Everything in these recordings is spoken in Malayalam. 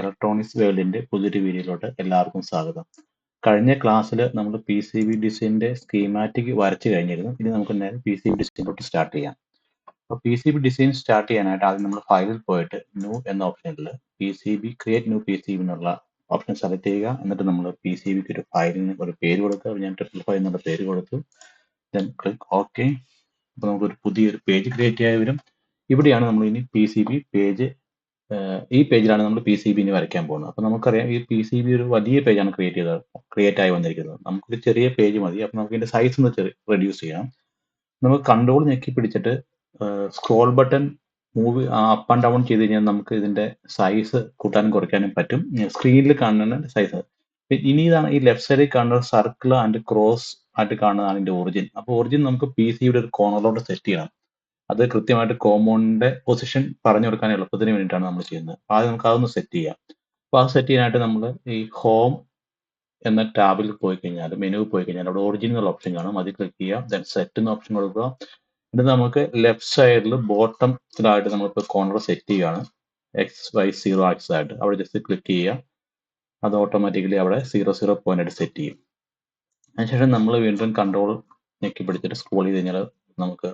ഇലക്ട്രോണിക്സ് വേൾഡിന്റെ പുതിയൊരു വീഡിയോയിലോട്ട് എല്ലാവർക്കും സ്വാഗതം. കഴിഞ്ഞ ക്ലാസ്സിൽ നമ്മൾ പി സി ബി ഡിസൈനിന്റെ സ്കീമാറ്റിക് വരച്ചു കഴിഞ്ഞിരുന്നു. ഇനി നമുക്ക് നേരെ പി സി ബി ഡിസൈനിലോട്ട് സ്റ്റാർട്ട് ചെയ്യാം. അപ്പോൾ P C B design start ചെയ്യാനായിട്ട് ആദ്യം നമ്മൾ ഫയലിൽ പോയിട്ട് ന്യൂ എന്ന ഓപ്ഷനിൽ P C B create new P C B എന്നുള്ള ഓപ്ഷൻ സെലക്ട് ചെയ്യുക. എന്നിട്ട് നമ്മൾ പി സി ബിക്ക് ഒരു ഫയലിന് ഒരു പേര് കൊടുക്കുക. ഞാൻ ട്രിപ്പിൾ ഫൈവ് എന്നുള്ള പേര് കൊടുത്തു. ദെൻ ക്ലിക്ക് ഓക്കെ അപ്പോൾ നമുക്കൊരു പുതിയൊരു പേജ് ക്രിയേറ്റ് ചെയ്യാൻ വരും. ഇവിടെയാണ് നമ്മൾ ഇനി പി സി ബി പേജ് ഈ പേജിലാണ് നമ്മൾ പി സി ബി ഇനി വരയ്ക്കാൻ പോകുന്നത്. അപ്പോൾ നമുക്കറിയാം ഈ പി സി ബി ഒരു വലിയ പേജാണ് ക്രിയേറ്റ് ചെയ്തത് ക്രിയേറ്റ് ആയി വന്നിരിക്കുന്നത്. നമുക്കൊരു ചെറിയ പേജ് മതി. അപ്പോൾ നമുക്ക് ഇതിന്റെ സൈസ് ഒന്ന് ചെറിയ റെഡ്യൂസ് ചെയ്യാം. നമുക്ക് കൺട്രോൾ ഞെക്കി പിടിച്ചിട്ട് scroll button move up and down ചെയ്ത് കഴിഞ്ഞാൽ നമുക്ക് ഇതിന്റെ സൈസ് കൂട്ടാനും കുറയ്ക്കാനും പറ്റും. സ്ക്രീനിൽ കാണുന്ന സൈസ് ഇനി ഇതാണ് ഈ ലെഫ്റ്റ് സൈഡിൽ കാണുന്ന സർക്കിൾ ആൻഡ് ക്രോസ് ആയിട്ട് കാണുന്നതാണ് ഇതിന്റെ ഒറിജിൻ അപ്പോൾ ഒറിജിൻ നമുക്ക് പി സിയുടെ ഒരു കോർണറിലോട്ട് സെറ്റ് ചെയ്യണം. അത് കൃത്യമായിട്ട് കോമോണിന്റെ പൊസിഷൻ പറഞ്ഞു കൊടുക്കാൻ എളുപ്പത്തിന് വേണ്ടിയിട്ടാണ് നമ്മൾ ചെയ്യുന്നത്. ആദ്യം നമുക്ക് അതൊന്ന് സെറ്റ് ചെയ്യാം. അപ്പോൾ അത് സെറ്റ് ചെയ്യാനായിട്ട് നമ്മൾ ഈ ഹോം എന്ന ടാബിൽ പോയി കഴിഞ്ഞാൽ മെനു പോയി കഴിഞ്ഞാൽ അവിടെ എന്നുള്ള ഓപ്ഷൻ കാണും. അതിൽ ക്ലിക്ക് ചെയ്യുക ദെൻ സെറ്റ് എന്ന ഓപ്ഷൻ കൊടുക്കുക. എന്നിട്ട് നമുക്ക് ലെഫ്റ്റ് സൈഡിൽ ബോട്ടത്തിലായിട്ട് നമ്മളിപ്പോൾ കോർണർ സെറ്റ് ചെയ്യുകയാണ്. എക്സ് വൈ സീറോ ആക്സ് ആയിട്ട്. അവിടെ ജസ്റ്റ് ക്ലിക്ക് ചെയ്യുക. അത് ഓട്ടോമാറ്റിക്കലി അവിടെ സീറോ സീറോ പോയിന്റ് സെറ്റ് ചെയ്യും. അതിനുശേഷം നമ്മൾ വീണ്ടും കൺട്രോൾ ഞെക്കി പിടിച്ചിട്ട് സ്ക്രോൾ ചെയ്ത് കഴിഞ്ഞാൽ നമുക്ക്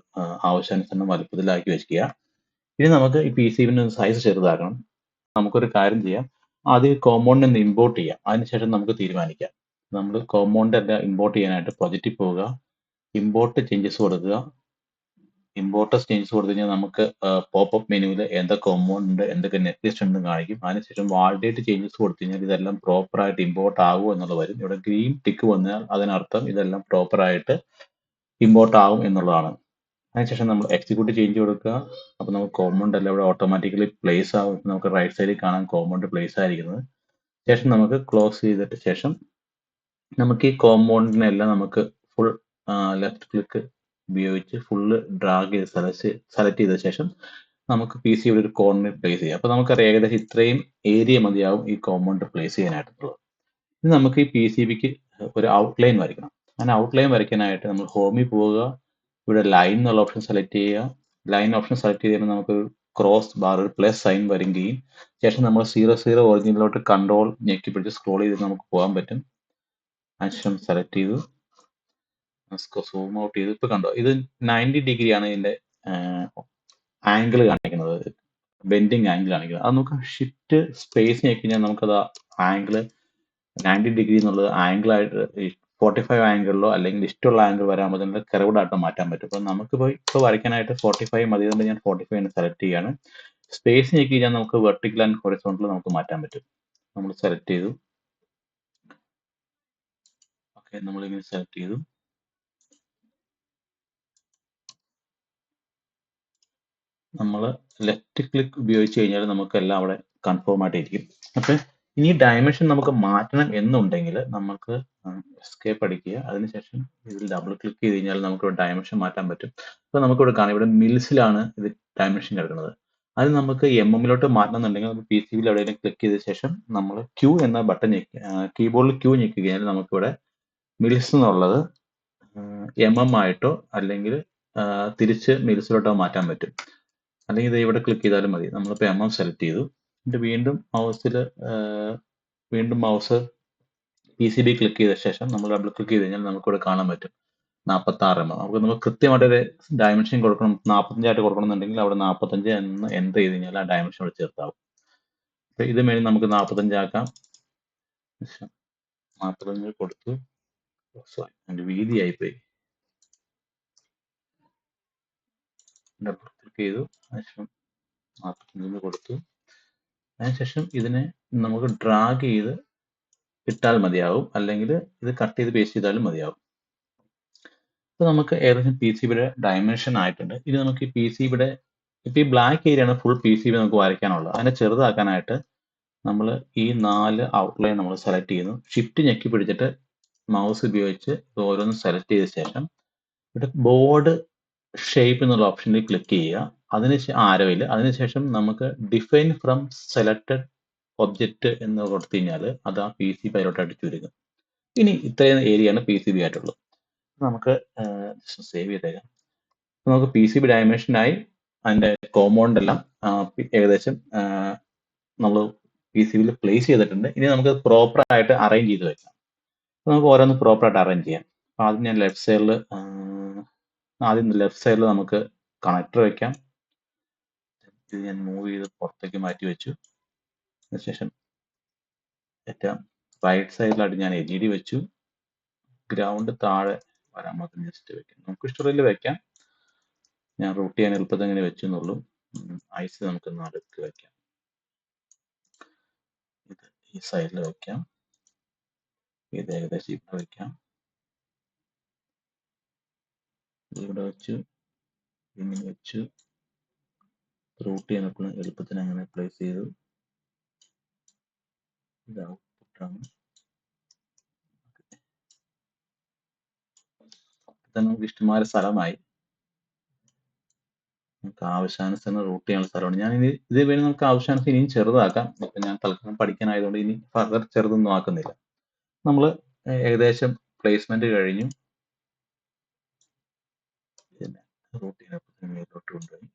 ആവശ്യാനുസരണം വലുപ്പത്തിലാക്കി വെക്കുക ഇനി നമുക്ക് ഈ പി സി ബിന് സൈസ് ചെറുതാക്കണം. നമുക്കൊരു കാര്യം ചെയ്യാം. ആദ്യം കോമ്പൗണ്ട് നിന്ന് ഇമ്പോർട്ട് ചെയ്യാം. അതിനുശേഷം നമുക്ക് തീരുമാനിക്കാം. നമ്മൾ കോമ്പൗണ്ട് എല്ലാം ഇമ്പോർട്ട് ചെയ്യാനായിട്ട് പ്രൊജക്റ്റിൽ പോവുക. ഇമ്പോർട്ട് ചേഞ്ചസ് കൊടുക്കുക. ഇമ്പോർട്ടസ് ചേഞ്ചസ് കൊടുത്തു കഴിഞ്ഞാൽ നമുക്ക് പോപ്പപ്പ് മെനുവിൽ എന്തൊക്കെ കോമ്പൗണ്ട് ഉണ്ട് എന്തൊക്കെ നെറ്റ് ലിസ്റ്റ് ഉണ്ടെന്ന് കാണിക്കും. അതിനുശേഷം വാൾഡേറ്റ് ചേഞ്ചസ് കൊടുത്തു കഴിഞ്ഞാൽ ഇതെല്ലാം പ്രോപ്പറായിട്ട് ഇമ്പോർട്ട് ആകുമോ എന്നുള്ളത് വരും. ഇവിടെ ഗ്രീൻ ടിക്ക് വന്നാൽ അതിനർത്ഥം ഇതെല്ലാം പ്രോപ്പർ ആയിട്ട് ഇമ്പോർട്ട് ആകും എന്നുള്ളതാണ്. അതിനുശേഷം നമ്മൾ എക്സിക്യൂട്ട് ചെയ്ഞ്ച് കൊടുക്കുക. അപ്പോൾ നമുക്ക് കോമ്പൗണ്ട് എല്ലാം ഇവിടെ ഓട്ടോമാറ്റിക്കലി പ്ലേസ് ആകും നമുക്ക് റൈറ്റ് സൈഡിൽ കാണാൻ കോമ്പൗണ്ട് പ്ലേസ് ആയിരിക്കുന്നത്. ശേഷം നമുക്ക് ക്ലോസ് ചെയ്തിട്ട് ശേഷം നമുക്ക് ഈ കോമ്പൗണ്ടിനെല്ലാം നമുക്ക് ഫുൾ ലെഫ്റ്റ് ക്ലിക്ക് ഉപയോഗിച്ച് ഫുള്ള് ഡ്രാഗ് ചെയ്ത് സെലക്ട് സെലക്ട് ചെയ്ത ശേഷം നമുക്ക് പി സി ഇവിടെ ഒരു കോർണറിൽ പ്ലേസ് ചെയ്യാം. അപ്പോൾ നമുക്കറിയാം ഏകദേശം ഇത്രയും ഏരിയ മതിയാവും ഈ കോമ്പൗണ്ട് പ്ലേസ് ചെയ്യാനായിട്ടുള്ളത്. ഇനി നമുക്ക് ഈ പി സി ബിക്ക് ഒരു ഔട്ട്ലൈൻ വരയ്ക്കണം. അങ്ങനെ ഔട്ട്ലൈൻ വരയ്ക്കാനായിട്ട് നമ്മൾ ഹോമിൽ പോവുക. ഇവിടെ ലൈൻ എന്നുള്ള ഓപ്ഷൻ സെലക്ട് ചെയ്യുക. ലൈൻ ഓപ്ഷൻ സെലക്ട് ചെയ്യുമ്പോൾ നമുക്ക് ക്രോസ് ബാർ ഒരു പ്ലസ് സൈൻ വരികയും ശേഷം നമ്മൾ സീറോ സീറോ ഒറിജിനലോട്ട് കൺട്രോൾ ഞെക്കി പിടിച്ച് സ്ക്രോൾ ചെയ്ത് നമുക്ക് പോകാൻ പറ്റും. അതിനുശേഷം സെലക്ട് ചെയ്തു. സൂം ഔട്ട് ചെയ്ത്. ഇപ്പൊ കണ്ടോ? ഇത് നയന്റി ഡിഗ്രി ആണ് ഇതിന്റെ ആംഗിൾ കാണിക്കുന്നത്. ബെൻഡിങ് ആംഗിൾ കാണിക്കുന്നത്. അത് നമുക്ക് ഷിഫ്റ്റ് സ്പേസ് ഞെക്കി കഴിഞ്ഞാൽ നമുക്കത് ആംഗിൾ നയന്റി ഡിഗ്രി എന്നുള്ളത് ആംഗിൾ ആയിട്ട് ഫോർട്ടി ഫൈവ് ആംഗിളിലോ അല്ലെങ്കിൽ ഇഷ്ടമുള്ള ആംഗിൾ വരാൻ അതിന്റെ കറവിടായിട്ട് മാറ്റാൻ പറ്റും. അപ്പോൾ നമുക്കിപ്പോൾ ഇപ്പോൾ വരയ്ക്കാനായിട്ട് ഫോർട്ടി ഫൈവ് മതി അതുകൊണ്ട് ഞാൻ ഫോർട്ടി ഫൈവ് സെലക്ട് ചെയ്യാണ് സ്പേസ് ഞെക്കി കഴിഞ്ഞാൽ നമുക്ക് വെർട്ടിക്കൽ ആൻഡ് ഹൊറിസോണ്ടൽ നമുക്ക് മാറ്റാൻ പറ്റും. നമ്മൾ സെലക്ട് ചെയ്തു. ഓക്കെ നമ്മളിങ്ങനെ സെലക്ട് ചെയ്തു. നമ്മൾ ലെഫ്റ്റ് ക്ലിക്ക് ഉപയോഗിച്ച് കഴിഞ്ഞാൽ നമുക്ക് എല്ലാം അവിടെ കൺഫേം ആയിട്ടിരിക്കും. അപ്പോൾ ഇനി ഡയമെൻഷൻ നമുക്ക് മാറ്റണം എന്നുണ്ടെങ്കിൽ നമുക്ക് എസ്കേപ്പ് അടിക്കുക. അതിനുശേഷം ഇതിൽ ഡബിൾ ക്ലിക്ക് ചെയ്ത് കഴിഞ്ഞാൽ നമുക്ക് ഡയമെൻഷൻ മാറ്റാൻ പറ്റും. അപ്പോൾ നമുക്ക് ഇവിടെ കാണാം ഇവിടെ മിൽസിലാണ് ഇത് ഡയമെൻഷൻ കിടക്കുന്നത്. അത് നമുക്ക് എം എമ്മിലോട്ട് മാറ്റണം എന്നുണ്ടെങ്കിൽ നമുക്ക് പി സി ബിയിൽ എവിടെയെങ്കിലും ക്ലിക്ക് ചെയ്ത ശേഷം നമ്മൾ ക്യൂ എന്ന ബട്ടൺ കീബോർഡിൽ ക്യൂ ഞെക്കുകയാണെങ്കിൽ നമുക്കിവിടെ മിൽസ് എന്നുള്ളത് എം എം ആയിട്ടോ അല്ലെങ്കിൽ തിരിച്ച് മിൽസിലോട്ടോ മാറ്റാൻ പറ്റും. അല്ലെങ്കിൽ ഇത് ഇവിടെ ക്ലിക്ക് ചെയ്താലും മതി. നമ്മളിപ്പോൾ എം എം സെലക്ട് ചെയ്തു. എന്നിട്ട് വീണ്ടും മൗസിൽ വീണ്ടും mouse P C B click ചെയ്ത ശേഷം നമ്മൾ ഡബിൾ ക്ലിക്ക് ചെയ്ത് കഴിഞ്ഞാൽ നമുക്കിവിടെ കാണാൻ പറ്റും. നാൽപ്പത്തി ആറ് എം. നമുക്ക് നമുക്ക് കൃത്യമായിട്ടൊരു ഡയമെൻഷൻ കൊടുക്കണം നാൽപ്പത്തഞ്ചായിട്ട് കൊടുക്കണമെന്നുണ്ടെങ്കിൽ അവിടെ നാൽപ്പത്തഞ്ച് എന്ന് എന്റർ ചെയ്ത് കഴിഞ്ഞാൽ ആ ഡയമെൻഷൻ അവിടെ ചേർത്താവും. അപ്പോൾ ഇത് മേലും നമുക്ക് നാൽപ്പത്തഞ്ചാക്കാം നാൽപ്പത്തഞ്ച് കൊടുത്തു. സോറി വീതി വീതിയായിപ്പോയി ഡബിൾ ക്ലിക്ക് ചെയ്തു. അതിനുശേഷം നാൽപ്പത്തഞ്ചിന് കൊടുത്തു. അതിനുശേഷം ഇതിനെ നമുക്ക് ഡ്രാഗ് ചെയ്ത് ഇട്ടാൽ മതിയാവും. അല്ലെങ്കിൽ ഇത് കട്ട് ചെയ്ത് പേസ്റ്റ് ചെയ്താലും മതിയാവും. ഇപ്പോൾ നമുക്ക് ഏകദേശം പി സി ബിയുടെ ഡയമെൻഷൻ ആയിട്ടുണ്ട്. ഇനി നമുക്ക് ഈ പി സി ബിയുടെ ഇപ്പോൾ ഈ ബ്ലാക്ക് ഏരിയ ആണ് ഫുൾ പി സി ബി നമുക്ക് വരയ്ക്കാനുള്ളത്. അതിനെ ചെറുതാക്കാനായിട്ട് നമ്മൾ ഈ നാല് ഔട്ട്ലൈൻ നമ്മൾ സെലക്ട് ചെയ്യുന്നു. ഷിഫ്റ്റ് ഞെക്കി പിടിച്ചിട്ട് മൗസ് ഉപയോഗിച്ച് ഓരോന്ന് സെലക്ട് ചെയ്ത ശേഷം ഇവിടെ ബോർഡ് ഷേപ്പ് എന്നുള്ള ഓപ്ഷനിൽ ക്ലിക്ക് ചെയ്യുക. അതിന് ആരോയിൽ അതിനുശേഷം നമുക്ക് ഡിഫൈൻ ഫ്രം സെലക്റ്റഡ് ഒബ്ജക്റ്റ് എന്ന് കൊടുത്തു കഴിഞ്ഞാൽ അത് ആ പി സി പൈലോട്ടായിട്ട് ചുരുങ്ങും ഇനി ഇത്രയും ഏരിയയാണ് പി സി ബി ആയിട്ടുള്ളത് നമുക്ക് സേവ് ചെയ്തേക്കാം. നമുക്ക് പി സി ബി ഡയമെൻഷനായി അതിന്റെ കോമ്പൗണ്ട് എല്ലാം ഏകദേശം നമ്മൾ പി സി ബിയിൽ പ്ലേസ് ചെയ്തിട്ടുണ്ട്. ഇനി നമുക്ക് പ്രോപ്പർ ആയിട്ട് അറേഞ്ച് ചെയ്ത് വെക്കാം. നമുക്ക് ഓരോന്ന് പ്രോപ്പർ ആയിട്ട് അറേഞ്ച് ചെയ്യാം. അപ്പം ആദ്യം ഞാൻ ലെഫ്റ്റ് സൈഡിൽ ആദ്യം ലെഫ്റ്റ് സൈഡിൽ നമുക്ക് കണക്ടർ വെക്കാം. ഇത് ഞാൻ മൂവ് ചെയ്ത് പുറത്തേക്ക് മാറ്റി വെച്ചു. അതിനുശേഷം ഏറ്റവും റൈറ്റ് സൈഡിലായിട്ട് ഞാൻ എൽ ഇ ഡി വെച്ചു. ഗ്രൗണ്ട് താഴെ വരാൻ മാത്രം ജസ്റ്റ് വെക്കാം. നമുക്ക് ഇഷ്ടമുള്ള വെക്കാം. ഞാൻ റൂട്ട് ചെയ്യാൻ എളുപ്പത്തിൽ അങ്ങനെ വെച്ചു എന്നുള്ളൂ ഐസ് നമുക്ക് നടുക്ക് വെക്കാം. ഇത് ഈ സൈഡിൽ വെക്കാം. ഇത് ഏകദേശം ഇവിടെ വെക്കാം ഇത് ഇവിടെ വെച്ച് ഇങ്ങനെ വെച്ച് റൂട്ട് എപ്പോഴും എളുപ്പത്തിന് അങ്ങനെ പ്ലേസ് ചെയ്തു ഇത് ഔട്ട്പുട്ടാണ് ഇത് നമുക്ക് ഇഷ്ടമായ സ്ഥലമായി. നമുക്ക് ആവശ്യാനുസരണം റൂട്ട് ചെയ്യാനുള്ള സ്ഥലമാണ് ഞാൻ ഇനി ഇത് വേണ്ടി നമുക്ക് ആവശ്യാനുസരണം ഇനിയും ചെറുതാക്കാം. അപ്പൊ ഞാൻ തൽക്കാലം പഠിക്കാനായതുകൊണ്ട് ഇനി ഫർദർ ചെറുതൊന്നും ആക്കുന്നില്ല. നമ്മൾ ഏകദേശം പ്ലേസ്മെന്റ് കഴിഞ്ഞു. പിന്നെ റൂട്ട് ചെയ്യാൻ മേലോട്ട് കൊണ്ടുപോയി.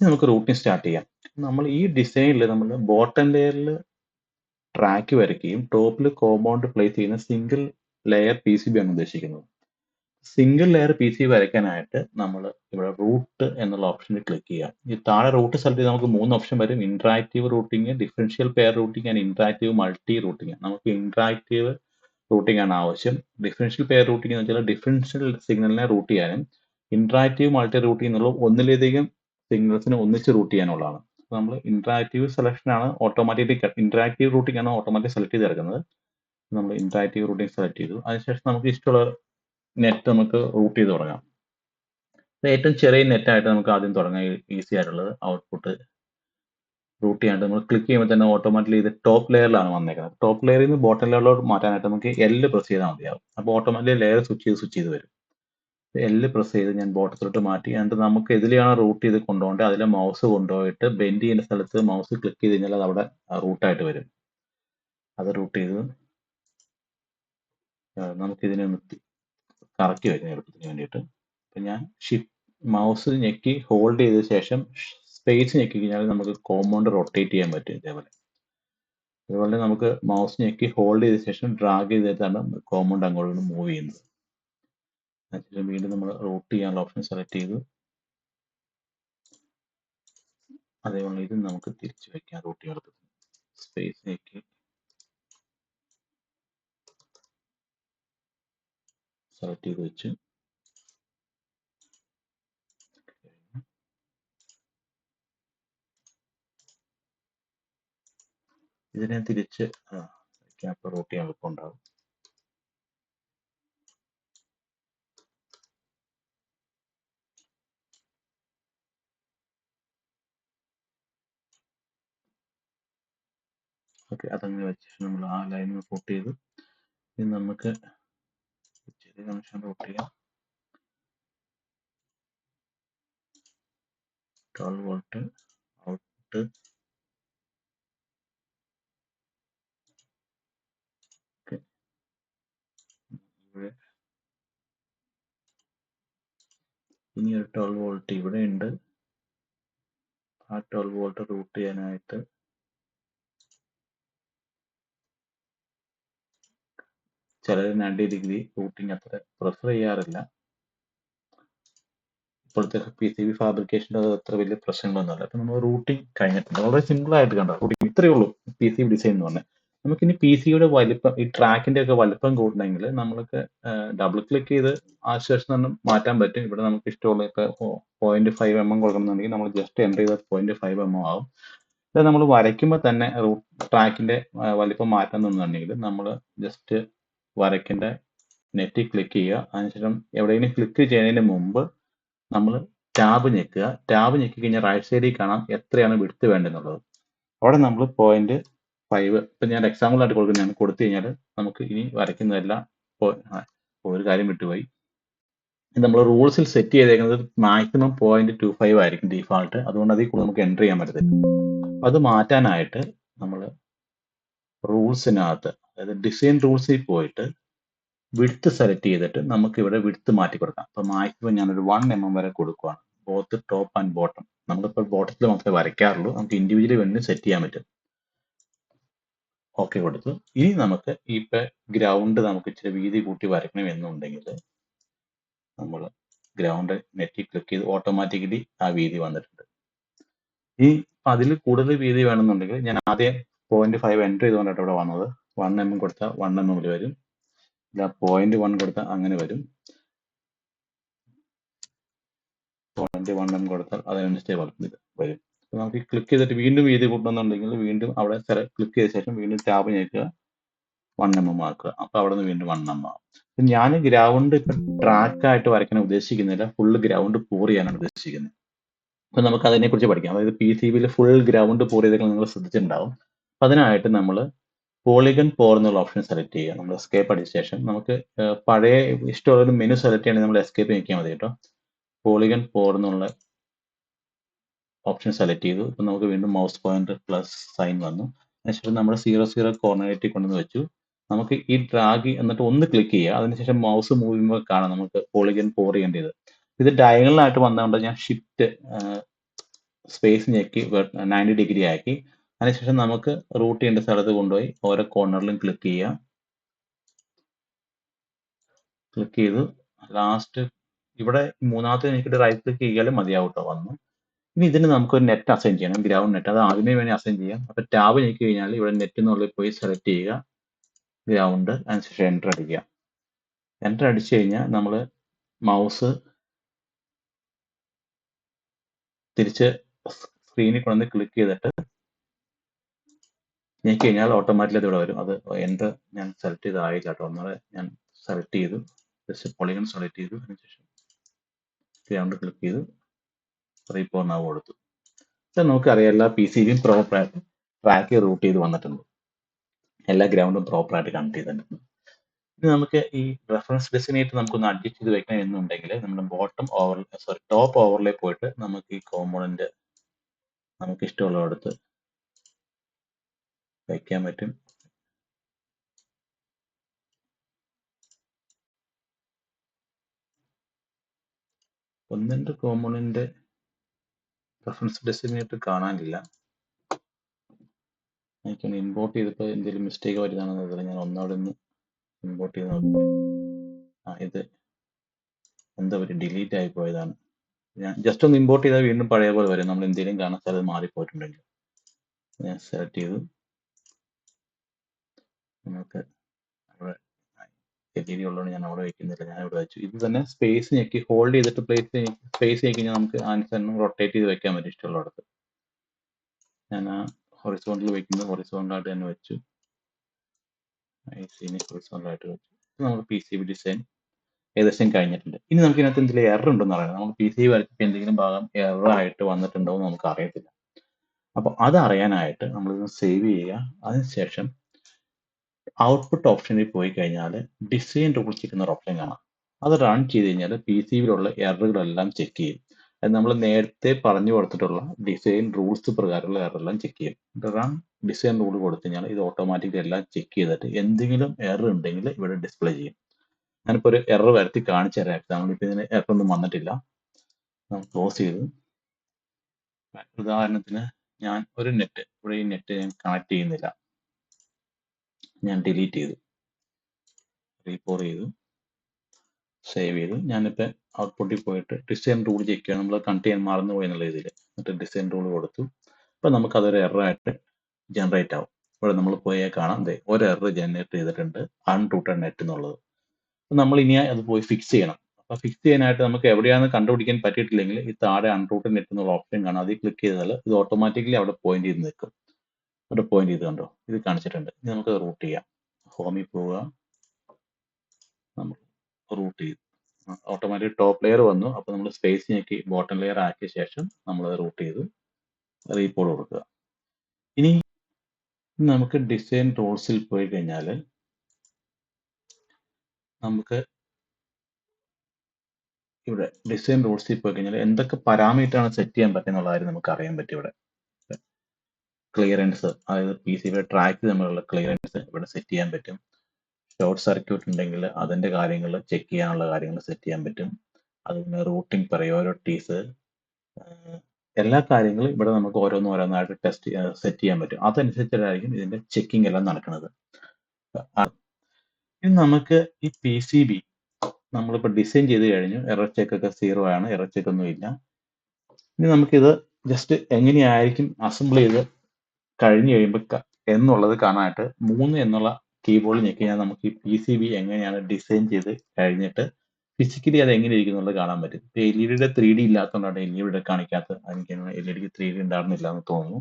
നമുക്ക് റൂട്ടിംഗ് സ്റ്റാർട്ട് ചെയ്യാം. നമ്മൾ ഈ ഡിസൈനിൽ നമ്മൾ ബോട്ടം ലെയറിൽ ട്രാക്ക് വരയ്ക്കുകയും ടോപ്പിൽ കോമ്പൗണ്ട് പ്ലേസ് ചെയ്യുന്ന single layer P C B ആണ് ഉദ്ദേശിക്കുന്നത്. സിംഗിൾ ലെയർ പി സി വരയ്ക്കാനായിട്ട് നമ്മൾ ഇവിടെ റൂട്ട് എന്നുള്ള ഓപ്ഷനിൽ ക്ലിക്ക് ചെയ്യാം ഈ താഴെ റൂട്ട് ചെയ്ത് നമുക്ക് മൂന്ന് ഓപ്ഷൻ വരും. Interactive routing differential pair routing and interactive multi routing നമുക്ക് ഇന്ററാക്റ്റീവ് റൂട്ടിംഗ് ആണ് ആവശ്യം. ഡിഫറൻഷ്യൽ പെയർ റൂട്ടിംഗ് എന്ന് വെച്ചാൽ ഡിഫറൻഷ്യൽ സിഗ്നലിനെ റൂട്ട് ചെയ്യാനും ഇൻട്രാക്റ്റീവ് മൾട്ടി റൂട്ടിംഗ് എന്നുള്ള ഒന്നിലധികം സിഗ്നൽസിനെ ഒന്നിച്ച് റൂട്ട് ചെയ്യാനുള്ളതാണ്. നമ്മൾ ഇൻട്രാക്റ്റീവ് സെലക്ഷൻ ആണ് ഓട്ടോമാറ്റിക് ഇൻട്രാക്റ്റീവ് റൂട്ടിംഗ് ആണ് ഓട്ടോമാറ്റിക് സെലക്ട് ചെയ്ത് ഇറക്കുന്നത്. നമ്മൾ ഇൻട്രാക്റ്റീവ് റൂട്ടിംഗ് സെലക്ട് ചെയ്തു. അതിനുശേഷം നമുക്ക് ഇഷ്ടമുള്ള നെറ്റ് നമുക്ക് റൂട്ട് ചെയ്ത് തുടങ്ങാം. ഏറ്റവും ചെറിയ നെറ്റായിട്ട് നമുക്ക് ആദ്യം തുടങ്ങാം ഈസി ആയിട്ടുള്ളത് ഔട്ട്പുട്ട് റൂട്ട് ചെയ്യാണ്ട് നമ്മൾ ക്ലിക്ക് ചെയ്യുമ്പോൾ തന്നെ ഓട്ടോമാറ്റിക്കലി ഇത് ടോപ്പ് ലെയറിലാണ് വന്നേക്കുന്നത്. ടോപ്പ് ലെയറിൽ നിന്ന് ബോട്ടം ലെയറിലോട്ട് മാറ്റാനായിട്ട് നമുക്ക് എല്ല് പ്രസ് ചെയ്താൽ മതിയാവും. അപ്പോൾ ഓട്ടോമാറ്റിക്കലി ലെയർ സ്വിച്ച് ചെയ്ത് സ്വിച്ച് ചെയ്ത് വരും. എല്ല് പ്രസ് ചെയ്ത് ഞാൻ ബോട്ടത്തിലോട്ട് മാറ്റി. എന്നിട്ട് നമുക്ക് എതിലെയാണ് റൂട്ട് ചെയ്ത് കൊണ്ടുപോകേണ്ടത് അതിലെ മൗസ് കൊണ്ടുപോയിട്ട് ബെൻഡ് ചെയ്യുന്ന സ്ഥലത്ത് മൗസ് ക്ലിക്ക് ചെയ്ത് കഴിഞ്ഞാൽ അത് അവിടെ റൂട്ടായിട്ട് വരും. അത് റൂട്ട് ചെയ്ത് നമുക്കിതിനെ ഒന്ന് കറക്കി വയ്ക്കുന്ന എളുപ്പത്തിന് വേണ്ടിയിട്ട്. അപ്പം ഞാൻ ഷിഫ്റ്റ് മൗസ് ഞെക്കി ഹോൾഡ് ചെയ്ത ശേഷം സ്പേസ് ഞെക്കി കഴിഞ്ഞാൽ നമുക്ക് കോമ്പൗണ്ട് റൊട്ടേറ്റ് ചെയ്യാൻ പറ്റും ഇതേപോലെ. അതുപോലെ നമുക്ക് മൗസ് ഞെക്കി ഹോൾഡ് ചെയ്ത ശേഷം ഡ്രാഗ് ചെയ്തിട്ടാണ് കോമ്പൗണ്ട് അങ്ങോട്ട് മൂവ് ചെയ്യുന്നത്. അതിനുശേഷം വീണ്ടും നമ്മൾ റൂട്ട് ചെയ്യാനുള്ള ഓപ്ഷൻ സെലക്ട് ചെയ്തു. അതേപോലെ ഇത് നമുക്ക് തിരിച്ചു വെക്കാം റൂട്ട് ചെയ്യാൻ സ്പേസ് ഞെക്കി. സെലക്ട് ചെയ്ത് വെച്ച്. ഇതിനെ തിരിച്ച് ക്യാപ്പ് റൂട്ട് ചെയ്യാൻ എളുപ്പമുണ്ടാകും ഓക്കെ അതങ്ങനെ വെച്ച് നമ്മൾ ആ ലൈൻ റൂട്ട് ചെയ്തു ഇനി നമുക്ക് ചെറിയ കണക്ഷൻ റൂട്ട് ചെയ്യാം. ട്വൽവ് വോൾട്ട് ഔട്ട്പുട്ട് ഇവിടെ ഇനി ഒരു ട്വൽവ് വോൾട്ട് ഇവിടെ ഉണ്ട്. ആ ട്വൽവ് വോൾട്ട് റൂട്ട് ചെയ്യാനായിട്ട് ചിലർ നയന്റി ഡിഗ്രി റൂട്ടിങ് അത്ര പ്രിഫർ ചെയ്യാറില്ല. ഇപ്പോഴത്തെ പി സി ബി ഫാബ്രിക്കേഷന്റെ അത്ര വലിയ പ്രശ്നങ്ങളൊന്നുമില്ല. അപ്പം നമ്മൾ റൂട്ടിങ് കഴിഞ്ഞിട്ടുണ്ട്. വളരെ സിമ്പിൾ ആയിട്ട് കണ്ടോ? റൂട്ടിങ് ഇത്രയേ ഉള്ളൂ പി സി ബി ഡിസൈൻ എന്ന് പറഞ്ഞാൽ. നമുക്കിനി പി സിയുടെ വലിപ്പം ഈ ട്രാക്കിന്റെ ഒക്കെ വലിപ്പം കൂട്ടണമെങ്കിൽ നമ്മൾക്ക് ഡബിൾ ക്ലിക്ക് ചെയ്ത് ആ ശേഷം തന്നെ മാറ്റാൻ പറ്റും. ഇവിടെ നമുക്ക് ഇഷ്ടമുള്ള ഇപ്പോൾ പോയിന്റ് ഫൈവ് എം എം കൊടുക്കണമെന്നുണ്ടെങ്കിൽ നമ്മൾ ജസ്റ്റ് എന്റർ ചെയ്താൽ പോയിന്റ് ഫൈവ് എം എം ആവും. ഇത് നമ്മൾ വരയ്ക്കുമ്പോൾ തന്നെ ട്രാക്കിന്റെ വലിപ്പം മാറ്റാൻ നിന്നുണ്ടെങ്കിൽ നമ്മൾ ജസ്റ്റ് വരയ്ക്കേണ്ട നെറ്റിൽ ക്ലിക്ക് ചെയ്യുക. അതിനുശേഷം എവിടെയെങ്കിലും ക്ലിക്ക് ചെയ്യുന്നതിന് മുമ്പ് നമ്മൾ ടാബ് ഞെക്കുക. ടാബ് ഞെക്കി കഴിഞ്ഞാൽ റൈറ്റ് സൈഡിൽ കാണാം എത്രയാണ് വിടുത്ത് വേണ്ടെന്നുള്ളത് അവിടെ നമ്മൾ പോയിന്റ് ഫൈവ് ഇപ്പം ഞാൻ എക്സാമ്പിൾ ആയിട്ട് കൊടുക്കുന്നതാണ് കൊടുത്തു കഴിഞ്ഞാൽ നമുക്ക് ഇനി വരയ്ക്കുന്നതെല്ലാം ഒരു കാര്യം വിട്ടുപോയി. നമ്മൾ റൂൾസിൽ സെറ്റ് ചെയ്തേക്കുന്നത് മാക്സിമം പോയിന്റ് ടു ഫൈവ് ആയിരിക്കും ഡിഫാൾട്ട് അതുകൊണ്ട് അതിൽ കൂടുതൽ നമുക്ക് എൻട്രി ചെയ്യാൻ പറ്റത്തില്ല. അത് മാറ്റാനായിട്ട് നമ്മൾ റൂൾസിനകത്ത് അതായത് ഡിസൈൻ റൂൾസിൽ പോയിട്ട് വിഡ്ത്ത് സെലക്ട് ചെയ്തിട്ട് നമുക്ക് ഇവിടെ വിഡ്ത്ത് മാറ്റി കൊടുക്കാം. അപ്പോൾ മാക്സിമം ഞാനൊരു വൺ എം എം വരെ കൊടുക്കുകയാണ് ബോത്ത് ടോപ്പ് ആൻഡ് ബോട്ടം നമ്മളിപ്പോൾ ബോട്ടത്തിൽ മാത്രമേ വരയ്ക്കാറുള്ളൂ. നമുക്ക് ഇൻഡിവിജ്വലി വേണ്ടി സെറ്റ് ചെയ്യാൻ പറ്റും. ഓക്കെ കൊടുത്തു. ഇനി നമുക്ക് ഇപ്പൊ ഗ്രൗണ്ട് നമുക്ക് ഇച്ചിരി വീതി കൂട്ടി വരയ്ക്കണം എന്നുണ്ടെങ്കിൽ നമ്മൾ ഗ്രൗണ്ട് നെറ്റിൽ ക്ലിക്ക് ചെയ്ത് ഓട്ടോമാറ്റിക്കലി ആ വീതി വന്നിട്ടുണ്ട്. ഈ അതിൽ കൂടുതൽ വീതി വേണമെന്നുണ്ടെങ്കിൽ ഞാൻ ആദ്യം പോയിന്റ് ഫൈവ് എന്റർ ചെയ്തുകൊണ്ടാണ് ഇവിടെ വന്നത്. വൺ എം എം കൊടുത്താൽ വൺ എം എമ്മിൽ വരും. ഇല്ല പോയിന്റ് വൺ കൊടുത്താൽ അങ്ങനെ വരും. പോയിന്റ് വൺ എം കൊടുത്താൽ അതിനനുസരിച്ച് വരും. നമുക്ക് ക്ലിക്ക് ചെയ്തിട്ട് വീണ്ടും വീതി കൂട്ടണമെന്നുണ്ടെങ്കിൽ വീണ്ടും അവിടെ ക്ലിക്ക് ചെയ്ത ശേഷം വീണ്ടും ടാബ് ഞെക്കുക വൺ എം എം ആക്കുക അപ്പൊ അവിടെ നിന്ന് വീണ്ടും വൺ എം ആവും ഞാൻ ഗ്രൗണ്ട് ഇപ്പൊ ട്രാക്ക് ആയിട്ട് വരയ്ക്കാൻ ഉദ്ദേശിക്കുന്നില്ല. ഫുള്ള് ഗ്രൗണ്ട് പൂർ ചെയ്യാനാണ് ഉദ്ദേശിക്കുന്നത്. അപ്പൊ നമുക്ക് അതിനെ കുറിച്ച് പഠിക്കാം. അതായത് പി സി ബിയിൽ ഫുൾ ഗ്രൗണ്ട് പൂർ ചെയ്തൊക്കെ നിങ്ങൾ ശ്രദ്ധിച്ചിട്ടുണ്ടാവും. അപ്പൊ അതിനായിട്ട് നമ്മൾ പോളിഗൺ പോർ എന്നുള്ള ഓപ്ഷൻ സെലക്ട് ചെയ്യുക. നമ്മൾ എസ്കേപ്പ് അടിച്ച ശേഷം നമുക്ക് പഴയ ഇഷ്ടമുള്ള ഒരു മെനു സെലക്ട് ചെയ്യണമെങ്കിൽ നമ്മൾ എസ്കേപ്പ് നിൽക്കിയാൽ മതി കേട്ടോ. പോളിഗൺ പോർ എന്നുള്ള ഓപ്ഷൻ സെലക്ട് ചെയ്തു. ഇപ്പൊ നമുക്ക് വീണ്ടും മൗസ് പോയിന്റർ പ്ലസ് സൈൻ വന്നു. അതിനുശേഷം നമ്മൾ സീറോ സീറോ കോർഡിനേറ്റിൽ കൊണ്ടുവന്ന് വെച്ചു. നമുക്ക് ഈ ഡ്രാഗ് എന്നിട്ട് ഒന്ന് ക്ലിക്ക് ചെയ്യുക. അതിനുശേഷം മൗസ് മൂവ് ചെയ്യുമ്പോൾ കാണാം നമുക്ക് പോളിഗൻ പോർ ചെയ്യേണ്ടത്. ഇത് ഡയഗണലായിട്ട് വന്നതുകൊണ്ട് ഞാൻ ഷിഫ്റ്റ് സ്പേസ് ഞെക്കി നയന്റി ഡിഗ്രി ആക്കി. അതിനുശേഷം നമുക്ക് റൂട്ട് ചെയ്യേണ്ട സ്ഥലത്ത് കൊണ്ടുപോയി ഓരോ കോർണറിലും ക്ലിക്ക് ചെയ്യുക. ക്ലിക്ക് ചെയ്തു. ലാസ്റ്റ് ഇവിടെ മൂന്നാമത്തെ എനിക്ക് റൈറ്റ് ക്ലിക്ക് ചെയ്യാലും മതിയാവും കേട്ടോ വന്നു. ഇനി ഇതിന് നമുക്ക് ഒരു നെറ്റ് അസൈൻ ചെയ്യണം ഗ്രൗണ്ട് നെറ്റ് അത് ആദ്യമേ വേണേൽ അസൈൻ ചെയ്യാം. അപ്പൊ ടാബ് ഞെക്കി കഴിഞ്ഞാൽ ഇവിടെ നെറ്റ് എന്നുള്ളിൽ പോയി സെലക്ട് ചെയ്യുക. ഗ്രൗണ്ട് അതിനുശേഷം എന്റർ അടിക്കുക. എന്റർ അടിച്ചു കഴിഞ്ഞാൽ നമ്മൾ മൗസ് തിരിച്ച് സ്ക്രീനിൽ കൊണ്ടുവന്ന് ക്ലിക്ക് ചെയ്തിട്ട് ഞെക്കി കഴിഞ്ഞാൽ ഓട്ടോമാറ്റിക്കലി ഇവിടെ വരും. അത് എന്റെ ഞാൻ സെലക്ട് ചെയ്തായില്ല കേട്ടോ. ഒന്നുകൂടെ ഞാൻ സെലക്ട് ചെയ്തു. ജസ്റ്റ് പൊളിഗൺ സെലക്ട് ചെയ്തു. അതിനുശേഷം ഗ്രൗണ്ട് ക്ലിക്ക് ചെയ്തു. റീപോർ നാവ് കൊടുത്തു. പക്ഷെ നമുക്കറിയാം എല്ലാ പി സി ബിയും പ്രോപ്പറായിട്ട് ട്രാക്ക് റൂട്ട് ചെയ്ത് വന്നിട്ടുണ്ട്. എല്ലാ ഗ്രൗണ്ടും പ്രോപ്പറായിട്ട് കണക്ട് ചെയ്തിട്ടുണ്ട്. ഇനി നമുക്ക് ഈ റെഫറൻസ് ഡെസിനേറ്റ് നമുക്കൊന്ന് അഡ്ജസ്റ്റ് ചെയ്ത് വെക്കണം എന്നുണ്ടെങ്കിൽ നമ്മുടെ ബോട്ടം ഓവർ സോറി ടോപ്പ് ഓവറിലെ പോയിട്ട് നമുക്ക് ഈ കോമ്പോണന്റ് നമുക്ക് ഇഷ്ടമുള്ള അടുത്ത് വയ്ക്കാൻ പറ്റും. ഒന്ന് കോമ്പോണന്റ് റെഫറൻസ് ഡെസിനേറ്റ് കാണാനില്ല. എനിക്കൊന്ന് ഇമ്പോർട്ട് ചെയ്തപ്പോൾ എന്തെങ്കിലും മിസ്റ്റേക്ക് വരുന്നതാണെന്ന് അറിയില്ല ഞാൻ ഒന്നൂടെ ഒന്ന് ഇമ്പോർട്ട് ചെയ്ത് നോക്കി ആ ഇത് എന്താ ഒരു ഡിലീറ്റ് ആയി പോയതാണ്. ഞാൻ ജസ്റ്റ് ഒന്ന് ഇമ്പോർട്ട് ചെയ്താൽ വീണ്ടും പഴയ പോലെ വരും. നമ്മൾ എന്തെങ്കിലും കാണാൻ സ്ഥലത്ത് മാറിപ്പോയിട്ടുണ്ടെങ്കിൽ. ഞാൻ സെലക്ട് ചെയ്തു. നമുക്ക് എൽ ഉള്ളതുകൊണ്ട് ഞാൻ അവിടെ വെക്കുന്നില്ല. ഞാൻ ഇവിടെ വെച്ചു. ഇത് തന്നെ സ്പേസ് ഞെക്കി ഹോൾഡ് ചെയ്തിട്ട് പ്ലേസ് സ്പേസ് ഞെക്കി നമുക്ക് ആൻസർ റൊട്ടേറ്റ് ചെയ്ത് വെക്കാൻ പറ്റും ഇഷ്ടമുള്ളടത്ത്. ഞാൻ ആ ഹൊറിസോണ്ടിൽ വെക്കുന്നത് ഹൊറിസോണ്ടായിട്ട് തന്നെ വെച്ചു. ഹൊറിസോണ്ടായിട്ട് വെച്ചു. നമ്മുടെ പി സി ബി ഡിസൈൻ ഏകദേശം കഴിഞ്ഞിട്ടുണ്ട്. ഇനി നമുക്ക് ഇതിനകത്ത് എന്തെങ്കിലും എറർ ഉണ്ടെന്ന് അറിയാം. നമ്മൾ പി സി വരച്ചപ്പോൾ എന്തെങ്കിലും ഭാഗം എറർ ആയിട്ട് വന്നിട്ടുണ്ടോ എന്ന് നമുക്ക് അറിയത്തില്ല. അപ്പോൾ അതറിയാനായിട്ട് നമ്മളിത് സേവ് ചെയ്യുക. അതിനുശേഷം ഔട്ട്പുട്ട് ഓപ്ഷനിൽ പോയി കഴിഞ്ഞാൽ ഡിസൈൻ റൂൾ ഇരിക്കുന്ന ഓപ്ഷൻ കാണാം. അത് റൺ ചെയ്ത് കഴിഞ്ഞാൽ പി സി ബിയിലുള്ള എററുകളെല്ലാം ചെക്ക് ചെയ്യും. അത് നമ്മൾ നേരത്തെ പറഞ്ഞു കൊടുത്തിട്ടുള്ള ഡിസൈൻ റൂൾസ് പ്രകാരമുള്ള എററെല്ലാം ചെക്ക് ചെയ്യും. റൺ ഡിസൈൻ റൂൾ കൊടുത്തു കഴിഞ്ഞാൽ ഇത് ഓട്ടോമാറ്റിക്കലി എല്ലാം ചെക്ക് ചെയ്തിട്ട് എന്തെങ്കിലും എറർ ഉണ്ടെങ്കിൽ ഇവിടെ ഡിസ്പ്ലേ ചെയ്യും. ഞാനിപ്പോൾ ഒരു എറർ വരുത്തി കാണിച്ചു തരാം. എക്സാമ്പിൾ ഇപ്പോൾ ഇതിന് എറർ ഒന്നും വന്നിട്ടില്ല. ക്ലോസ് ചെയ്തു. ഉദാഹരണത്തിന് ഞാൻ ഒരു നെറ്റ് ഇവിടെ ഈ നെറ്റ് ഞാൻ കണക്ട് ചെയ്യുന്നില്ല. ഞാൻ ഡിലീറ്റ് ചെയ്തു. റീപോർ ചെയ്തു. സേവ് ചെയ്തു. ഞാനിപ്പോൾ ഔട്ട്പുട്ടിൽ പോയിട്ട് ഡിസൈൻ റൂൾ ചെക്ക് ചെയ്യാൻ നമ്മൾ കണ്ടെയ്ൻ ചെയ്യാൻ മറന്നു പോയി എന്നുള്ള ഇതിൽ എന്നിട്ട് ഡിസൈൻ റൂൾ കൊടുത്തു. അപ്പം നമുക്കതൊരു എററായിട്ട് ജനറേറ്റ് ആവും. ഇവിടെ നമ്മൾ പോയാൽ കാണാം. അതെ ഒരു എറർ ജനറേറ്റ് ചെയ്തിട്ടുണ്ട്. അൺറൂട്ടഡ് നെറ്റ് എന്നുള്ളത്. നമ്മൾ ഇനി അത് പോയി ഫിക്സ് ചെയ്യണം. അപ്പോൾ ഫിക്സ് ചെയ്യാനായിട്ട് നമുക്ക് എവിടെയാണെന്ന് കണ്ടുപിടിക്കാൻ പറ്റിയിട്ടില്ലെങ്കിൽ ഈ താഴെ അൺറൂട്ടഡ് നെറ്റ് എന്നുള്ള ഓപ്ഷൻ കാണാം. അതിൽ ക്ലിക്ക് ചെയ്താൽ ഇത് ഓട്ടോമാറ്റിക്കലി അവിടെ പോയിന്റ് ചെയ്ത് നിൽക്കും. അവിടെ പോയിന്റ് ചെയ്ത് കണ്ടോ? ഇത് കാണിച്ചിട്ടുണ്ട്. ഇനി നമുക്ക് റൂട്ട് ചെയ്യാം. ഹോമിൽ പോവുക. നമുക്ക് റൂട്ട് ചെയ്തു. ഓട്ടോമാറ്റിക് ടോപ്പ് ലെയർ വന്നു. അപ്പോൾ നമ്മൾ സ്പേസ് ഞെക്കി ബോട്ടം ലെയർ ആക്കിയ ശേഷം നമ്മൾ റൂട്ട് ചെയ്തു. റീപോൾ കൊടുക്കുക. ഇനി നമുക്ക് ഡിസൈൻ ടൂൾസിൽ പോയി കഴിഞ്ഞാൽ നമുക്ക് ഇവിടെ ഡിസൈൻ റൂൾസിൽ പോയി കഴിഞ്ഞാൽ എന്തൊക്കെ പാരാമീറ്റർ ആണ് സെറ്റ് ചെയ്യാൻ പറ്റുന്നുള്ള കാര്യം നമുക്ക് അറിയാൻ പറ്റും ഇവിടെ. ക്ലിയറൻസ് അതായത് പി സി ബിയുടെ ട്രാക്ക് തമ്മിലുള്ള ക്ലിയറൻസ് ഇവിടെ സെറ്റ് ചെയ്യാൻ പറ്റും. ഷോർട്ട് സർക്യൂട്ട് ഉണ്ടെങ്കിൽ അതിന്റെ കാര്യങ്ങൾ ചെക്ക് ചെയ്യാനുള്ള കാര്യങ്ങൾ സെറ്റ് ചെയ്യാൻ പറ്റും. അതുപോലെ റൂട്ടിംഗ് പ്രയോറിറ്റീസ് എല്ലാ കാര്യങ്ങളും ഇവിടെ നമുക്ക് ഓരോന്ന് ഓരോന്നായിട്ട് ടെസ്റ്റ് സെറ്റ് ചെയ്യാൻ പറ്റും. അതനുസരിച്ചിട്ടായിരിക്കും ഇതിന്റെ ചെക്കിംഗ് എല്ലാം നടക്കുന്നത്. ഇനി നമുക്ക് ഈ പി സി ബി നമ്മളിപ്പോൾ ഡിസൈൻ ചെയ്ത് കഴിഞ്ഞു. എറർ ചെക്ക് ഒക്കെ സീറോ ആണ്. എറർ ചെക്ക് ഒന്നും ഇല്ല. ഇനി നമുക്കിത് ജസ്റ്റ് എങ്ങനെയായിരിക്കും അസംബിൾ ചെയ്ത് കഴിഞ്ഞ് കഴിയുമ്പോൾ എന്നുള്ളത് കാണാനായിട്ട് മൂന്ന് എന്നുള്ള കീബോർഡ് ഞെക്കി കഴിഞ്ഞാൽ നമുക്ക് ഈ പി സി ബി എങ്ങനെയാണ് ഡിസൈൻ ചെയ്ത് കഴിഞ്ഞിട്ട് ഫിസിക്കലി അത് എങ്ങനെ ഇരിക്കുന്നുള്ളത് കാണാൻ പറ്റും. ഇപ്പൊ എൽ ഇ ഡിയുടെ ത്രീ ഡി ഇല്ലാത്തതുകൊണ്ടാണ് എൽ ഇ ഡിയുടെ കാണിക്കാത്തത്. എനിക്ക് എൽ ഇ ഡിക്ക് ത്രീ ഡി ഉണ്ടാകുന്നില്ല എന്ന് തോന്നുന്നു.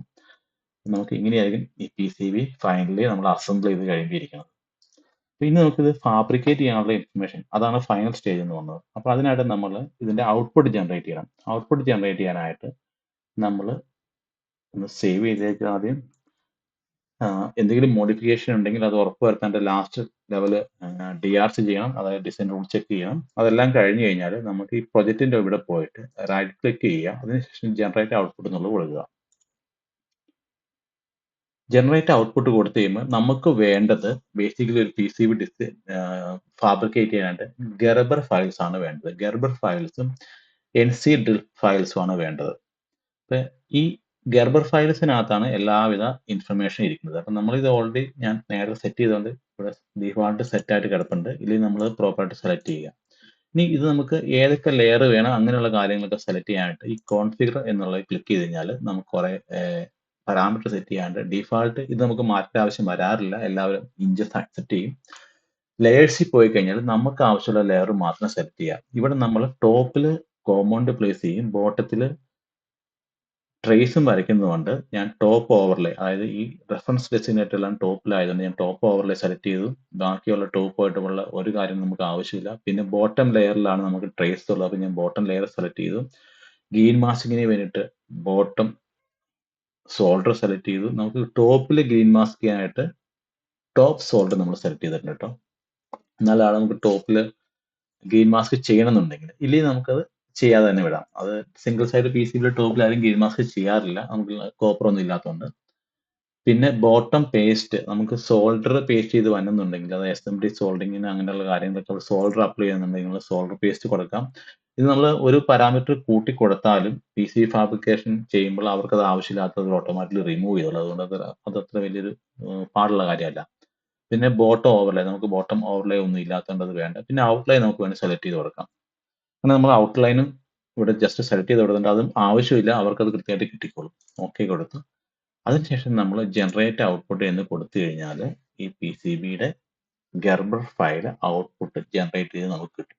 നമുക്ക് ഇങ്ങനെയായിരിക്കും ഈ പി സി ബി ഫൈനലി നമ്മൾ അസംബിൾ ചെയ്ത് കഴിയുമ്പോൾ പിന്നെ നമുക്കിത് ഫാബ്രിക്കേറ്റ് ചെയ്യാനുള്ള ഇൻഫർമേഷൻ അതാണ് ഫൈനൽ സ്റ്റേജ് എന്ന് പറഞ്ഞത്. അപ്പോൾ അതിനായിട്ട് നമ്മൾ ഇതിന്റെ ഔട്ട്പുട്ട് ജനറേറ്റ് ചെയ്യണം. ഔട്ട്പുട്ട് ജനറേറ്റ് ചെയ്യാനായിട്ട് നമ്മൾ ഒന്ന് സേവ് ചെയ്തേക്ക് ആദ്യം. എന്തെങ്കിലും മോഡിഫിക്കേഷൻ ഉണ്ടെങ്കിൽ അത് ഉറപ്പുവരുത്താന്റെ last level D R C ചെയ്യണം. അതായത് ഡിസൈൻ റൂൾ ചെക്ക് ചെയ്യണം. അതെല്ലാം കഴിഞ്ഞ് കഴിഞ്ഞാൽ നമുക്ക് ഈ പ്രൊജക്റ്റിന്റെ ഇവിടെ പോയിട്ട് റൈറ്റ് ക്ലിക്ക് ചെയ്യുക. അതിനുശേഷം ജനറേറ്റ് ഔട്ട്പുട്ട് എന്നുള്ളത് കൊടുക്കുക. ജനറേറ്റ് ഔട്ട്പുട്ട് കൊടുത്തു കഴിയുമ്പോൾ നമുക്ക് വേണ്ടത് ബേസിക്കലി ഒരു പി സി ബി ഡിസ് ഫാബ്രിക്കേറ്റ് ചെയ്യാനായിട്ട് ഗർബർ ഫയൽസ് ആണ് വേണ്ടത്. ഗർബർ ഫയൽസും എൻ സി ഡ്രിൽ ഫയൽസും ആണ് വേണ്ടത്. അപ്പൊ ഈ ഗർബർ ഫയൽസിനകത്താണ് എല്ലാവിധ ഇൻഫർമേഷൻ ഇരിക്കുന്നത്. അപ്പം നമ്മൾ ഇത് ഓൾറെഡി ഞാൻ നേരത്തെ സെറ്റ് ചെയ്തുകൊണ്ട് ഇവിടെ ഡിഫോൾട്ട് സെറ്റ് ആയിട്ട് കിടപ്പുണ്ട്. ഇല്ലെങ്കിൽ നമ്മൾ പ്രോപ്പറായിട്ട് സെലക്ട് ചെയ്യുക. ഇനി ഇത് നമുക്ക് ഏതൊക്കെ ലെയർ വേണം അങ്ങനെയുള്ള കാര്യങ്ങളൊക്കെ സെലക്ട് ചെയ്യാനായിട്ട് ഈ കോൺഫിഗർ എന്നുള്ളത് ക്ലിക്ക് ചെയ്ത് കഴിഞ്ഞാൽ നമുക്ക് കുറെ പാരാമീറ്റർ സെറ്റ് ചെയ്യാണ്ട് ഡിഫാൾട്ട് ഇത് നമുക്ക് മാറ്റേണ്ട ആവശ്യം വരാറില്ല. എല്ലാവരും ഇഞ്ചസ് അക്സെപ്റ്റ് ചെയ്യും. ലെയേഴ്സിൽ പോയി കഴിഞ്ഞാൽ നമുക്ക് ആവശ്യമുള്ള ലെയർ മാത്രം സെലക്ട് ചെയ്യാം. ഇവിടെ നമ്മൾ ടോപ്പിൽ കോമ്പൗണ്ട് പ്ലേസ് ചെയ്യും. ബോട്ടത്തിൽ ട്രേസും വരയ്ക്കുന്നതുകൊണ്ട് ഞാൻ ടോപ്പ് ഓവർലേ അതായത് ഈ റെഫറൻസ് ഡെസിഗ്നേറ്റ് എല്ലാം ടോപ്പിലായതുകൊണ്ട് ഞാൻ ടോപ്പ് ഓവർലേ സെലക്ട് ചെയ്തു. ബാക്കിയുള്ള ടോപ്പ് ആയിട്ടുള്ള ഒരു കാര്യം നമുക്ക് ആവശ്യമില്ല. പിന്നെ ബോട്ടം ലെയറിലാണ് നമുക്ക് ട്രേസ് ഉള്ളത്. അപ്പോൾ ഞാൻ ബോട്ടം ലെയർ സെലക്ട് ചെയ്തു. ഗ്രീൻ മാസ്കിങ്ങിന് വേണ്ടിയിട്ട് ബോട്ടം സോൾഡർ സെലക്ട് ചെയ്തു. നമുക്ക് ടോപ്പിൽ ഗ്രീൻ മാസ്ക് ചെയ്യാനായിട്ട് ടോപ്പ് സോൾഡർ നമ്മൾ സെലക്ട് ചെയ്തിട്ടുണ്ട് കേട്ടോ എന്നാലാണ് നമുക്ക് ടോപ്പിൽ ഗ്രീൻ മാസ്ക് ചെയ്യണമെന്നുണ്ടെങ്കിൽ ഇല്ലെങ്കിൽ നമുക്കത് ചെയ്യാതെ തന്നെ വിടാം. അത് സിംഗിൾ സൈഡ് പി സിയുടെ ടോപ്പിൽ ആരും ഗ്രീൻ മാസ്ക് ചെയ്യാറില്ല. നമുക്ക് കോപ്പർ ഒന്നും ഇല്ലാത്തതുകൊണ്ട് പിന്നെ ബോട്ടം പേസ്റ്റ് നമുക്ക് സോൾഡർ പേസ്റ്റ് ചെയ്ത് വന്നുന്നുണ്ടെങ്കിൽ അത് എസ് എം ഡി സോൾഡിങ്ങിന് അങ്ങനെയുള്ള കാര്യങ്ങളൊക്കെ സോൾഡർ അപ്ലൈ ചെയ്യുന്നുണ്ടെങ്കിൽ സോൾഡർ പേസ്റ്റ് കൊടുക്കാം. ഇത് നമ്മൾ ഒരു പാരാമീറ്റർ കൂട്ടി കൊടുത്താലും പി സി ഫാബ്രിക്കേഷൻ ചെയ്യുമ്പോൾ അവർക്ക് അത് ആവശ്യമില്ലാത്തത് ഓട്ടോമാറ്റിക്കലി റിമൂവ് ചെയ്തോളൂ. അതുകൊണ്ട് അത് അത് അത്ര വലിയൊരു പാടുള്ള കാര്യമല്ല. പിന്നെ ബോട്ടം ഓവർലേ നമുക്ക് ബോട്ടം ഓവർലേ ഒന്നും ഇല്ലാത്തതുകൊണ്ട് അത് വേണ്ട. പിന്നെ ഔട്ട്ലൈൻ നമുക്ക് വേണമെങ്കിൽ സെലക്ട് ചെയ്ത് കൊടുക്കാം. അങ്ങനെ നമ്മൾ ഔട്ട്ലൈനും ഇവിടെ ജസ്റ്റ് സെലക്ട് ചെയ്ത് കൊടുത്തിട്ടുണ്ട് അതും ആവശ്യമില്ല അവർക്ക് അത് കൃത്യമായിട്ട് കിട്ടിക്കോളും. ഓക്കെ കൊടുത്തു. അതിനുശേഷം നമ്മൾ ജനറേറ്റ് ഔട്ട്പുട്ട് എന്ന് കൊടുത്തു കഴിഞ്ഞാൽ ഈ പി സി ബിയുടെ ഗർബർ ഫയൽ ഔട്ട്പുട്ട് ജനറേറ്റ് ചെയ്ത് നമുക്ക് കിട്ടും.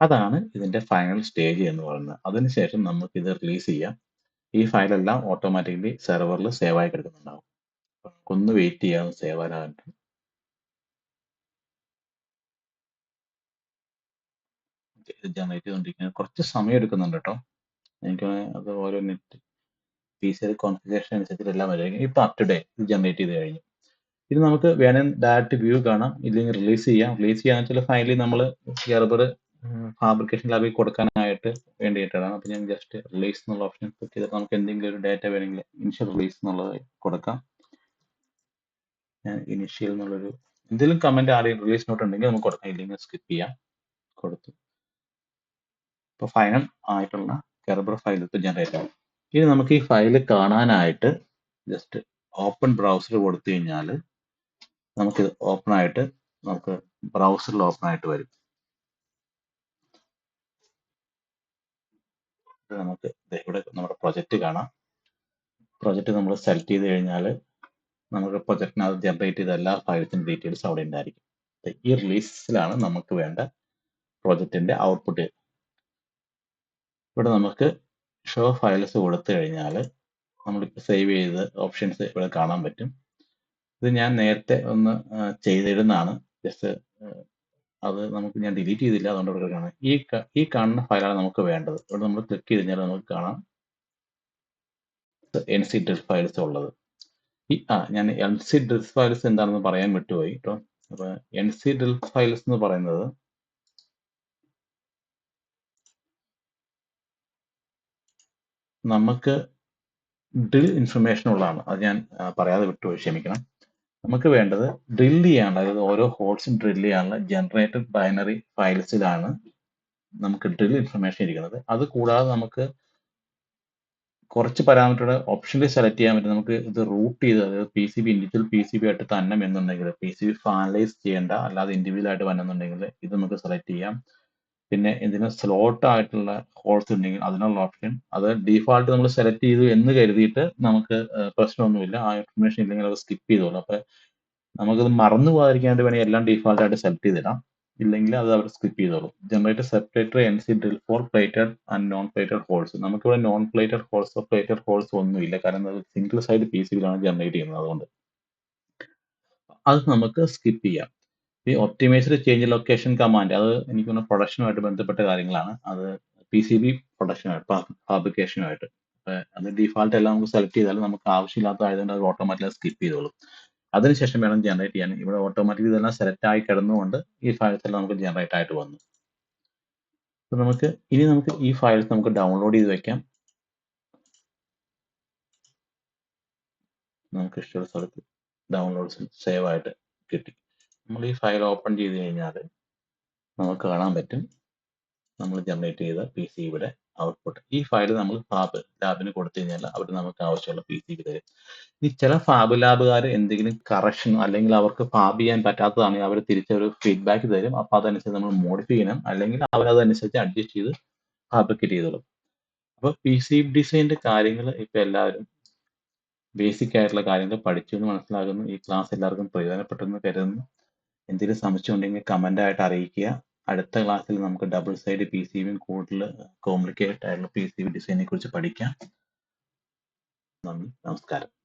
അതാണ് ഇതിന്റെ ഫൈനൽ സ്റ്റേജ് എന്ന് പറയുന്നത്. അതിനുശേഷം നമുക്ക് ഇത് റിലീസ് ചെയ്യാം. ഈ ഫയലെല്ലാം ഓട്ടോമാറ്റിക്കലി സെർവറിൽ സേവ് ആയി കിടക്കുന്നുണ്ടാവും. നമുക്കൊന്ന് വെയിറ്റ് ചെയ്യാതെ സേവ് ആകാനായിട്ട്. ജനറേറ്റ് ചെയ്തുകൊണ്ടിരിക്കുന്നത് കുറച്ച് സമയം എടുക്കുന്നുണ്ട് കേട്ടോ എനിക്ക് അത് ഓരോ നെറ്റ് പി സി കോൺഫിഗറേഷൻ അനുസരിച്ച് എല്ലാം വരും. ഇപ്പൊ അപ് ടു ഡേ ജനറേറ്റ് ചെയ്ത് കഴിഞ്ഞു. ഇത് നമുക്ക് വേണമെങ്കിൽ ഡയറക്റ്റ് വ്യൂ കാണാം. ഇല്ലെങ്കിൽ റിലീസ് ചെയ്യാം. റിലീസ് ചെയ്യാന്ന് വെച്ചാൽ ഫൈനലി നമ്മൾ ഗർബർ ഫാബ്രിക്കേഷൻ ലാബിൽ കൊടുക്കാനായിട്ട് വേണ്ടിയിട്ടാണ്. അപ്പോൾ ഞാൻ ജസ്റ്റ് റിലീസ് എന്നുള്ള ഓപ്ഷൻ ക്ലിക്ക് ചെയ്തിട്ട് നമുക്ക് എന്തെങ്കിലും ഒരു ഡാറ്റ വേണമെങ്കിൽ ഇനിഷ്യൽ റിലീസ് എന്നുള്ളത് കൊടുക്കാം. ഞാൻ ഇനിഷ്യൽ എന്നുള്ളൊരു എന്തെങ്കിലും കമന്റ് ആരെയും റിലീസ് നോട്ട് ഉണ്ടെങ്കിൽ നമുക്ക് കൊടുക്കാം. ഇല്ലെങ്കിൽ സ്കിപ്പ് ചെയ്യാം. കൊടുത്തു. ഇപ്പോൾ ഫൈനൽ ആയിട്ടുള്ള കെർബർ ഫയൽ ഇപ്പോൾ ജനറേറ്റ് ആവും. ഇനി നമുക്ക് ഈ ഫയൽ കാണാനായിട്ട് ജസ്റ്റ് ഓപ്പൺ ബ്രൗസർ കൊടുത്തു കഴിഞ്ഞാൽ നമുക്കിത് ഓപ്പൺ ആയിട്ട് നമുക്ക് ബ്രൗസറിൽ ഓപ്പൺ ആയിട്ട് വരും. നമുക്ക് ഇവിടെ നമ്മുടെ പ്രൊജക്റ്റ് കാണാം. പ്രൊജക്റ്റ് നമ്മൾ സെലക്ട് ചെയ്ത് കഴിഞ്ഞാൽ നമുക്ക് പ്രൊജക്റ്റിനകത്ത് ജനറേറ്റ് ചെയ്ത എല്ലാ ഫയൽസിന്റെ ഡീറ്റെയിൽസ് അവിടെ ഉണ്ടായിരിക്കും. ഈ റിലീസിലാണ് നമുക്ക് വേണ്ട പ്രൊജക്റ്റിന്റെ ഔട്ട്പുട്ട് ഇവിടെ നമുക്ക് ഷോ ഫയൽസ് കൊടുത്തു കഴിഞ്ഞാൽ നമ്മളിപ്പോൾ സേവ് ചെയ്ത ഓപ്ഷൻസ് ഇവിടെ കാണാൻ പറ്റും. ഇത് ഞാൻ നേരത്തെ ഒന്ന് ചെയ്തിരുന്നതാണ്. ജസ്റ്റ് അത് നമുക്ക് ഞാൻ ഡിലീറ്റ് ചെയ്തില്ല. അതുകൊണ്ട് ഇവിടെ കാണാം. ഈ ഈ കാണുന്ന ഫയലാണ് നമുക്ക് വേണ്ടത്. ഇവിടെ നമ്മൾ ക്ലിക്ക് ചെയ്ത് കഴിഞ്ഞാൽ നമുക്ക് കാണാം. എൻ സി ഡ്രിൽ ഫയൽസ് ഉള്ളത്. ഈ ആ ഞാൻ എൻ സി ഡ്രിൽ ഫയൽസ് എന്താണെന്ന് പറയാൻ വിട്ടുപോയി. കേട്ടോ. അപ്പോൾ എൻ സി ഡ്രിൽ ഫയൽസ് എന്ന് പറയുന്നത് നമുക്ക് ഡ്രിൽ ഇൻഫർമേഷൻ ഉള്ളതാണ്. അത് ഞാൻ പറയാതെ വിട്ടു ക്ഷമിക്കണം. നമുക്ക് വേണ്ടത് ഡ്രിൽ ചെയ്യാനുള്ള അതായത് ഓരോ ഹോൾസും ഡ്രിൽ ചെയ്യാനുള്ള ജനറേറ്റഡ് ബൈനറി ഫയൽസിലാണ് നമുക്ക് ഡ്രിൽ ഇൻഫർമേഷൻ ഇരിക്കുന്നത്. അത് കൂടാതെ നമുക്ക് കുറച്ച് പാരാമീറ്ററുടെ ഓപ്ഷനിൽ സെലക്ട് ചെയ്യാൻ പറ്റും. നമുക്ക് ഇത് റൂട്ട് ചെയ്ത് അതായത് P C B individual P C B ആയിട്ട് തന്നെ എന്നുണ്ടെങ്കിൽ പി സി ബി ഫാനലൈസ് ചെയ്യേണ്ട അല്ലാതെ ഇൻഡിവിജ്വൽ ആയിട്ട് വന്നെന്നുണ്ടെങ്കിൽ ഇത് നമുക്ക് സെലക്ട് ചെയ്യാം. പിന്നെ ഇതിന് സ്ലോട്ട് ആയിട്ടുള്ള ഹോൾസ് ഉണ്ടെങ്കിൽ അതിനുള്ള ഓപ്ഷൻ അത് ഡീഫാൾട്ട് നമ്മൾ സെലക്ട് ചെയ്തു എന്ന് കരുതിയിട്ട് നമുക്ക് പ്രശ്നമൊന്നുമില്ല. ആ ഇൻഫർമേഷൻ ഇല്ലെങ്കിൽ അത് സ്കിപ്പ് ചെയ്തോളൂ. അപ്പൊ നമുക്കത് മറന്നു പോകാതിരിക്കാൻ വേണ്ടി വേണമെങ്കിൽ എല്ലാം ഡീഫാൾട്ട് ആയിട്ട് സെലക്ട് ചെയ്തിടാം. ഇല്ലെങ്കിൽ അത് അവർ സ്കിപ്പ് ചെയ്തോളും. Generate separator N C drill for plated and non plated holes നമുക്കിവിടെ നോൺ പ്ലേറ്റഡ് ഹോൾസോ പ്ലേറ്റഡ് ഹോൾസോ ഒന്നുമില്ല. കാരണം അത് സിംഗിൾ സൈഡ് പി സിയിലാണ് ജനറേറ്റ് ചെയ്യുന്നത്. അതുകൊണ്ട് അത് നമുക്ക് സ്കിപ്പ് ചെയ്യാം. ഈ ഒപ്റ്റിമൈസ്ഡ് ചേഞ്ച് ലൊക്കേഷൻ കമാൻഡ് അത് എനിക്ക് തോന്നുന്നു പ്രൊഡക്ഷനുമായിട്ട് ബന്ധപ്പെട്ട കാര്യങ്ങളാണ്. അത് പി സി ബി പ്രൊഡക്ഷനുമായിട്ട് ഫാബ്രിക്കേഷനുമായിട്ട് അത് ഡിഫാൾട്ട് എല്ലാം നമുക്ക് സെലക്ട് ചെയ്താൽ നമുക്ക് ആവശ്യമില്ലാത്ത ആയതുകൊണ്ട് അത് ഓട്ടോമാറ്റിക്കലി സ്കിപ്പ് ചെയ്തോളും. അതിനുശേഷം വേണം ജനറേറ്റ് ചെയ്യാൻ. ഇവിടെ ഓട്ടോമാറ്റിക്കലി ഇതെല്ലാം സെലക്ട് ആയി കിടന്നുകൊണ്ട് ഈ ഫയൽസ് എല്ലാം നമുക്ക് ജനറേറ്റ് ആയിട്ട് വന്നു. അപ്പൊ നമുക്ക് ഇനി നമുക്ക് ഈ ഫയൽസ് നമുക്ക് ഡൗൺലോഡ് ചെയ്ത് വെക്കാം. നമുക്ക് ഇഷ്ടമുള്ള സ്ഥലത്ത് ഡൗൺലോഡ്സ് സേവ് ആയിട്ട് കിട്ടി. നമ്മൾ ഈ ഫയൽ ഓപ്പൺ ചെയ്ത് കഴിഞ്ഞാൽ നമുക്ക് കാണാൻ പറ്റും. നമ്മൾ ജനറേറ്റ് ചെയ്ത പി സി ബിയുടെ ഔട്ട്പുട്ട് ഈ ഫയൽ നമ്മൾ ഫാബ് ലാബിന് കൊടുത്തു കഴിഞ്ഞാൽ അവർ നമുക്ക് ആവശ്യമുള്ള പി സി തരും. ഇനി ചില ഫാബ് ലാബുകാർ എന്തെങ്കിലും കറക്ഷൻ അല്ലെങ്കിൽ അവർക്ക് ഫാബ് ചെയ്യാൻ പറ്റാത്തതാണെങ്കിൽ അവർ തിരിച്ചൊരു ഫീഡ്ബാക്ക് തരും. അപ്പോൾ അതനുസരിച്ച് നമ്മൾ മോഡിഫൈ ചെയ്യണം. അല്ലെങ്കിൽ അവർ അതനുസരിച്ച് അഡ്ജസ്റ്റ് ചെയ്ത് ഫാബ്രിക്കേറ്റ് ചെയ്തോളും. അപ്പോൾ പി സി ഡിസൈന്റെ കാര്യങ്ങൾ ഇപ്പൊ എല്ലാവരും ബേസിക് ആയിട്ടുള്ള കാര്യങ്ങൾ പഠിച്ചു എന്ന് മനസ്സിലാകുന്നു. ഈ ക്ലാസ് എല്ലാവർക്കും പ്രയോജനപ്പെട്ടെന്ന് കരുതുന്നു. എന്തെങ്കിലും സംശയം ഉണ്ടെങ്കിൽ കമന്റ് ആയിട്ട് അറിയിക്കുക. അടുത്ത ക്ലാസ്സിൽ നമുക്ക് ഡബിൾ സൈഡ് പി സി ബിയും കൂടുതൽ കോംപ്ലിക്കേറ്റഡ് ആയിട്ടുള്ള പി സി ബി ഡിസൈനെ കുറിച്ച് പഠിക്കാം. നന്ദി. നമസ്കാരം.